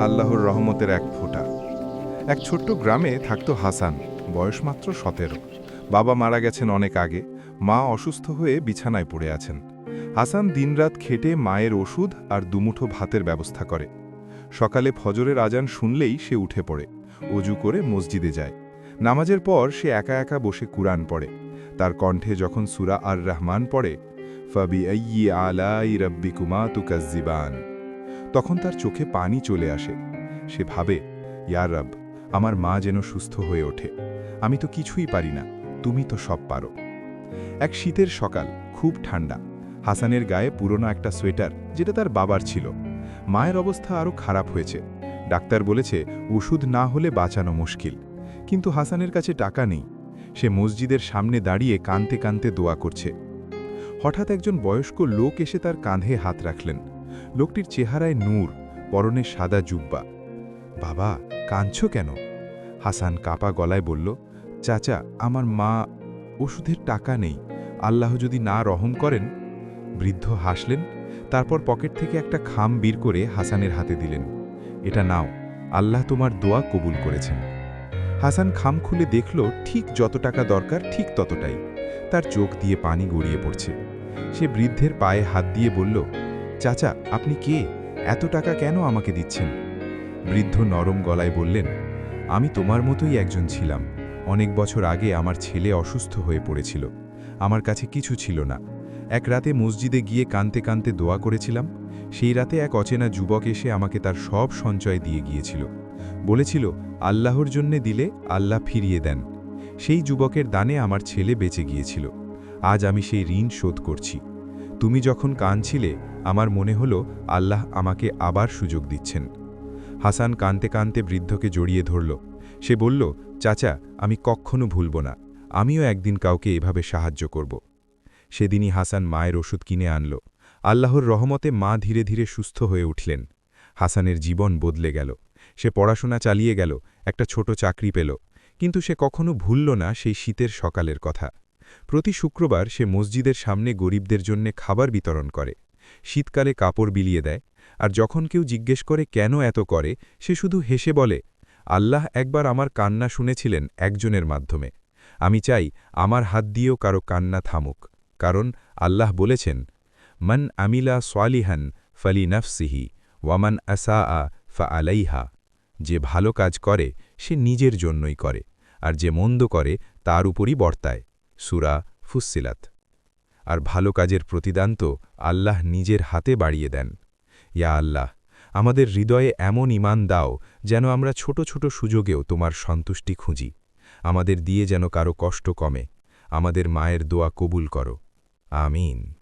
আল্লাহর রহমতের এক ফোঁটা। এক ছোট্ট গ্রামে থাকতো হাসান, বয়স মাত্র সতেরো। বাবা মারা গেছেন অনেক আগে, মা অসুস্থ হয়ে বিছানায় পড়ে আছেন। হাসান দিনরাত খেটে মায়ের ওষুধ আর দুমুঠো ভাতের ব্যবস্থা করে। সকালে ফজরের আজান শুনলেই সে উঠে পড়ে, অজু করে মসজিদে যায়। নামাজের পর সে একা একা বসে কুরআন পড়ে। তার কণ্ঠে যখন সুরা আর রহমান পড়ে ফাবি আলাই রব্বিকুমা তুকাজ্জিবান। তখন তার চোখে পানি চলে আসে। সে ভাবে, ইয়া রব, আমার মা যেন সুস্থ হয়ে ওঠে। আমি তো কিছুই পারি না, তুমি তো সব পারো। এক শীতের সকাল, খুব ঠান্ডা। হাসানের গায়ে পুরনো একটা সোয়েটার, যেটা তার বাবার ছিল। মায়ের অবস্থা আরও খারাপ হয়েছে। ডাক্তার বলেছে, ওষুধ না হলে বাঁচানো মুশকিল। কিন্তু হাসানের কাছে টাকা নেই। সে মসজিদের সামনে দাঁড়িয়ে কানতে কানতে দোয়া করছে। হঠাৎ একজন বয়স্ক লোক এসে তার কাঁধে হাত রাখলেন। লোকটির চেহারায় নূর, পরনে সাদা জুব্বা। বাবা, কাঁদছ কেন? হাসান কাপা গলায় বলল, চাচা, আমার মা ওষুধের টাকা নেই, আল্লাহ যদি না রহম করেন? বৃদ্ধ হাসলেন, তারপর পকেট থেকে একটা খাম বের করে হাসানের হাতে দিলেন। এটা নাও, আল্লাহ তোমার দোয়া কবুল করেছেন। হাসান খাম খুলে দেখল, ঠিক যত টাকা দরকার ঠিক ততটাই। তার চোখ দিয়ে পানি গড়িয়ে পড়ছে। সে বৃদ্ধের পায়ে হাত দিয়ে বলল চাচা, আপনি কে? এত টাকা কেন আমাকে দিচ্ছেন? বৃদ্ধ নরম গলায় বললেন, আমি তোমার মতোই একজন ছিলাম। অনেক বছর আগে আমার ছেলে অসুস্থ হয়ে পড়েছিল। আমার কাছে কিছু ছিল না। এক রাতে মসজিদে গিয়ে কানতে কানতে দোয়া করেছিলাম। সেই রাতে এক অচেনা যুবক এসে আমাকে তার সব সঞ্চয় দিয়ে গিয়েছিল। বলেছিল, আল্লাহর জন্যে দিলে আল্লাহ ফিরিয়ে দেন। সেই যুবকের দানে আমার ছেলে বেঁচে গিয়েছিল। আজ আমি সেই ঋণ শোধ করছি। তুমি যখন কাঁদছিলে, আমার মনে হলো আল্লাহ আমাকে আবার সুযোগ দিচ্ছেন। হাসান কানতে কানতে বৃদ্ধকে জড়িয়ে ধরল। সে বলল, চাচা, আমি কখনো ভুলব না। আমিও একদিন কাউকে এভাবে সাহায্য করব। সেদিনই হাসান মায়ের ওষুধ কিনে আনল। আল্লাহর রহমতে মা ধীরে ধীরে সুস্থ হয়ে উঠলেন। হাসানের জীবন বদলে গেল। সে পড়াশোনা চালিয়ে গেল, একটা ছোট চাকরি পেল। কিন্তু সে কখনো ভুলল না সেই শীতের সকালের কথা। প্রতি শুক্রবার সে মসজিদের সামনে গরিবদের জন্যে খাবার বিতরণ করে। শীতকালে কাপড় বিলিয়ে দেয়, আর যখন কেউ জিজ্ঞেস করে কেন এত করে, সে শুধু হেসে বলে, আল্লাহ একবার আমার কান্না শুনেছিলেন একজনের মাধ্যমে। আমি চাই আমার হাত দিয়েও কারও কান্না থামুক, কারণ আল্লাহ বলেছেন, মন আমিলা সোয়ালিহান ফলি নফসিহি ওয়ামান আসা আ ফা আলাইহা যে ভালো কাজ করে, সে নিজের জন্যই করে, আর যে মন্দ করে, তার উপরই বর্তায়। সুরা ফুসিলাত আর ভালো কাজের প্রতিদান তো আল্লাহ নিজের হাতে বাড়িয়ে দেন। ইয়া আল্লাহ, আমাদের হৃদয়ে এমন ইমান দাও যেন আমরা ছোট ছোট সুযোগেও তোমার সন্তুষ্টি খুঁজি। আমাদের দিয়ে যেন কারও কষ্ট কমে। আমাদের মায়ের দোয়া কবুল করো। আমিন।